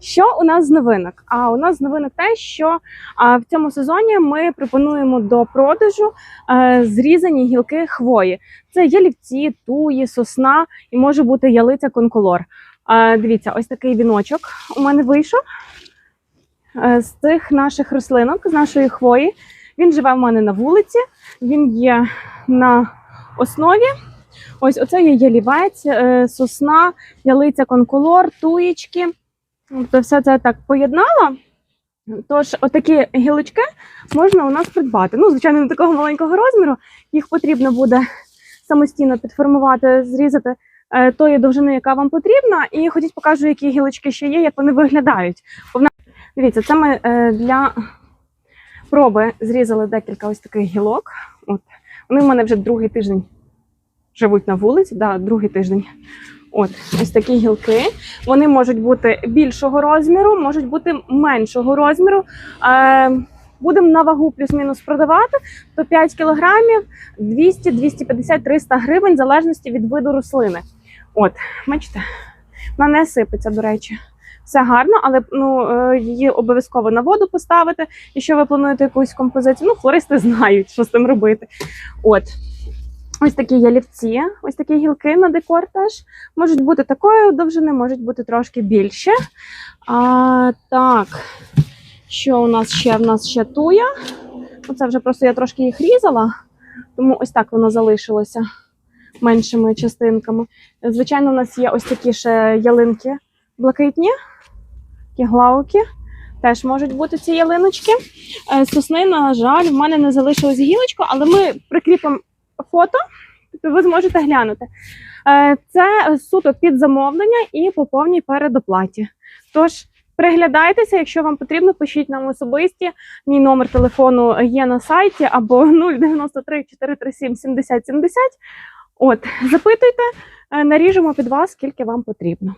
Що у нас з новинок? А у нас з новинок те, що в цьому сезоні ми пропонуємо до продажу е, зрізані гілки хвої. Це ялівці, туї, сосна і може бути ялиця конколор. Дивіться, ось такий віночок у мене вийшов е, з цих наших рослинок, з нашої хвої. Він живе в мене на вулиці, він є на основі. Ось оце є ялівець, е, сосна, ялиця конколор, туєчки. Тобто все це так поєднала. Тож, отакі гілочки можна у нас придбати. Ну, звичайно, не такого маленького розміру. Їх потрібно буде самостійно підформувати, зрізати е, тої довжини, яка вам потрібна. І ходіть покажу, які гілочки ще є, як вони виглядають. Дивіться, це ми е, для проби зрізали декілька ось таких гілок. От. Вони в мене вже другий тиждень живуть на вулиці, да, другий тиждень. От, ось такі гілки. Вони можуть бути більшого розміру, можуть бути меншого розміру. Е, будемо на вагу плюс-мінус продавати, то 5 кілограмів 200, 250, 300 гривень, в залежності від виду рослини. От, бачите, вона не сипеться, до речі. Все гарно, але ну, е, її обов'язково на воду поставити. Якщо ви плануєте якусь композицію, ну, флористи знають, що з цим робити. От. Ось такі ялівці, ось такі гілки на декор теж можуть бути такої довжини, можуть бути трошки більше. А, так, що у нас ще? В нас ще туя. Ну, Це вже просто я трошки їх різала, тому ось так воно залишилося меншими частинками. Звичайно, у нас є ось такі ще ялинки блакитні, такі глауки. Теж можуть бути ці ялиночки. Е, Сосни, на жаль, в мене не залишилось гілочку, але ми прикріпимо фото, тобто ви зможете глянути. Е, Це суто під замовлення і по повній передоплаті. Тож приглядайтеся, якщо вам потрібно, пишіть нам особисті. Мій номер телефону є на сайті або 093 437 70 70. От, запитуйте, е, наріжемо під вас, скільки вам потрібно.